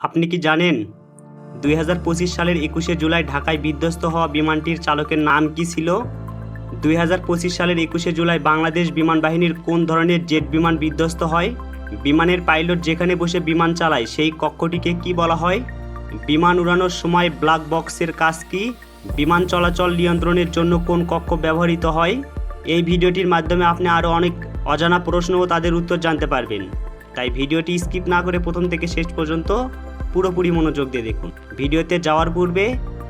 আপনি কি জানেন দুই হাজার পঁচিশ সালের একুশে জুলাই ঢাকায় বিধ্বস্ত হওয়া বিমানটির চালকের নাম কি ছিল? দুই হাজার পঁচিশ সালের একুশে জুলাই বাংলাদেশ বিমান বাহিনীর কোন ধরনের জেট বিমান বিধ্বস্ত হয়? বিমানের পাইলট যেখানে বসে বিমান চালায়, সেই কক্ষটিকে কি বলা হয়? বিমান উড়ানোর সময় ব্ল্যাক বক্সের কাজ কি? বিমান চলাচল নিয়ন্ত্রণের জন্য কোন কক্ষ ব্যবহৃত হয়? এই ভিডিওটির মাধ্যমে আপনি আরও অনেক অজানা প্রশ্ন ও তাদের উত্তর জানতে পারবেন। তাই ভিডিওটি স্কিপ না করে প্রথম থেকে শেষ পর্যন্ত পুরোপুরি মনোযোগ দিয়ে দেখুন। ভিডিওতে যাওয়ার পূর্বে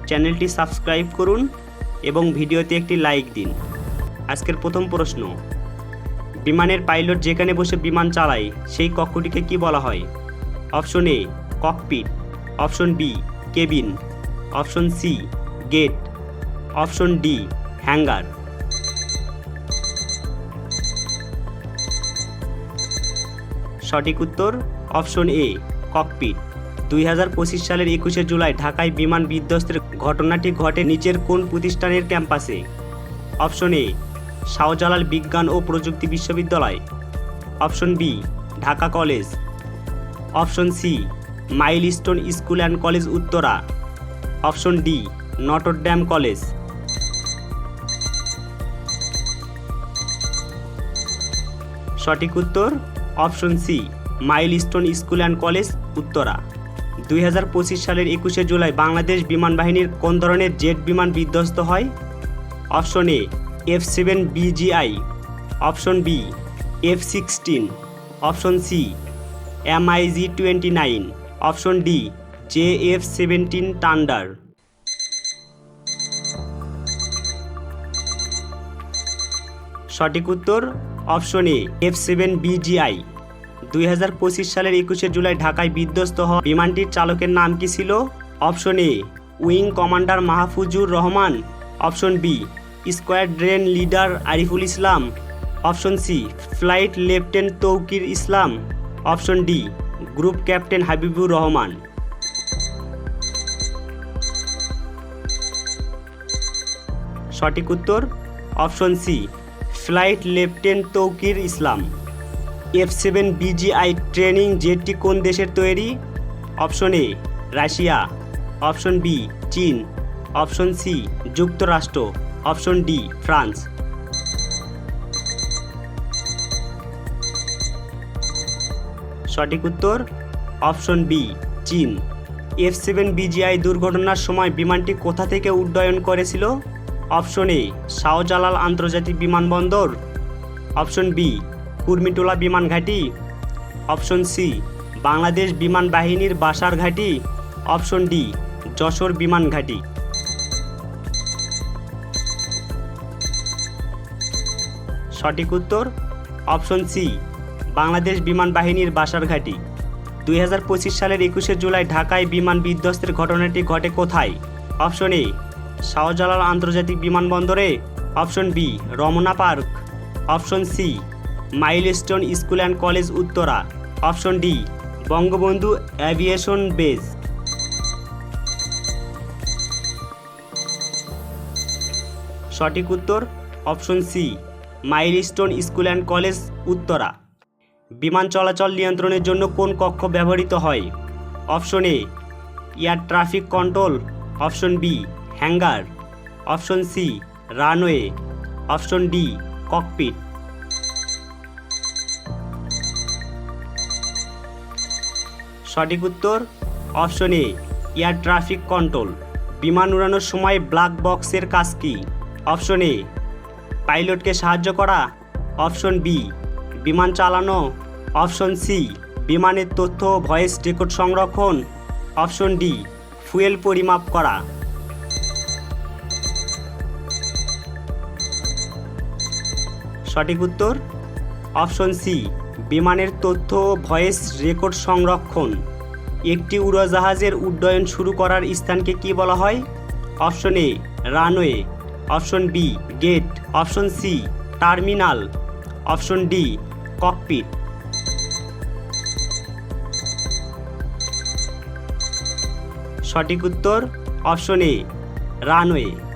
চ্যানেলটি সাবস্ক্রাইব করুন এবং ভিডিওতে একটি লাইক দিন। আজকের প্রথম প্রশ্ন, বিমানের পাইলট যেখানে বসে বিমান চালায়, সেই কক্ষটিকে কি বলা হয়? Option A, cockpit. Option B, cabin. Option C, gate. Option D, hangar. সঠিক উত্তর, অপশন এ, ককপিট। দুই হাজার পঁচিশ সালের একুশে জুলাই ঢাকায় বিমান বিধ্বস্তের ঘটনাটি ঘটে নিচের কোন প্রতিষ্ঠানের ক্যাম্পাসে? অপশন এ, শাহজালাল বিজ্ঞান ও প্রযুক্তি বিশ্ববিদ্যালয়। Option B, Dhaka college. Option C, milestone school and college Uttara. Option D, Notre Dame college. সঠিক উত্তর? Option C, milestone school and college Uttara. দুই হাজার পঁচিশ সালের একুশে জুলাই বাংলাদেশ বিমান বাহিনীর কোন ধরনের জেট বিমান বিধ্বস্ত হয়? Option A, F seven BGI option B, F sixteen, option C, M MIG twenty nine, option D, J F seventeen thunder. সঠিক উত্তর option A, F seven BGI দুই হাজার পঁচিশ সালের একুশে জুলাই ঢাকায় বিধ্বস্ত হওয়া বিমানটির চালকের নাম কি ছিল? Option A, wing commander Mahfuzur Rahman. Option B, squadron leader Ariful Islam. Option C, flight lieutenant Tauqir Islam. Option D, group captain Habibur Rahman. সঠিক উত্তর? Option C, flight lieutenant Tauqir Islam. F seven BGI training জেটটি কোন দেশের তৈরি? Option A, Russia. Option B, চীন। Option C, যুক্তরাষ্ট্র। Option D, France. সঠিক উত্তর, option B, চীন। এফ সেভেন বিজিআই দুর্ঘটনার সময় বিমানটি কোথা থেকে উড্ডয়ন করেছিল? অপশন এ, শাহজালাল আন্তর্জাতিক বিমানবন্দর। অপশন বি কুর্মিটোলা বিমান ঘাঁটি, অপশন সি, বাংলাদেশ বিমান বাহিনীর বাসার ঘাঁটি, অপশন ডি, যশোর বিমান ঘাঁটি। সঠিক উত্তর, অপশন সি, বাংলাদেশ বিমান বাহিনীর বাসার ঘাঁটি। দুই হাজার পঁচিশ সালের একুশে জুলাই ঢাকায় বিমান বিধ্বস্তের ঘটনাটি ঘটে কোথায়? অপশন এ, শাহজালাল আন্তর্জাতিক বিমানবন্দরে। Option B, Ramna park. Option C milestone school and college Uttara. Option D, Bangabandhu aviation base. সঠিক উত্তর, option C, milestone school and college Uttara. বিমান চলাচল নিয়ন্ত্রণের জন্য কোন কক্ষ ব্যবহৃত হয়? Option A, air traffic control. Option B, hangar. Option C, runway. Option D, cockpit. সঠিক উত্তর? Option A, air traffic control. বিমান উড়ানোর সময় ব্ল্যাক বক্সের কাজ কি? অপশন এ, পাইলটকে সাহায্য করা। অপশন বি, বিমান চালানো। অপশন সি, বিমানের তথ্য ভয়েস রেকর্ড সংরক্ষণ। অপশন ডি, ফুয়েল পরিমাপ করা। সঠিক উত্তর? অপশন সি বিমানের তথ্য, ভয়েস রেকর্ড সংরক্ষণ। একটি উড়োজাহাজের উড্ডয়ন শুরু করার স্থানকে কি বলা হয়? Option A, runway. Option B, gate. Option C, terminal. Option D, cockpit. সঠিক উত্তর অপশন এ, রানওয়ে।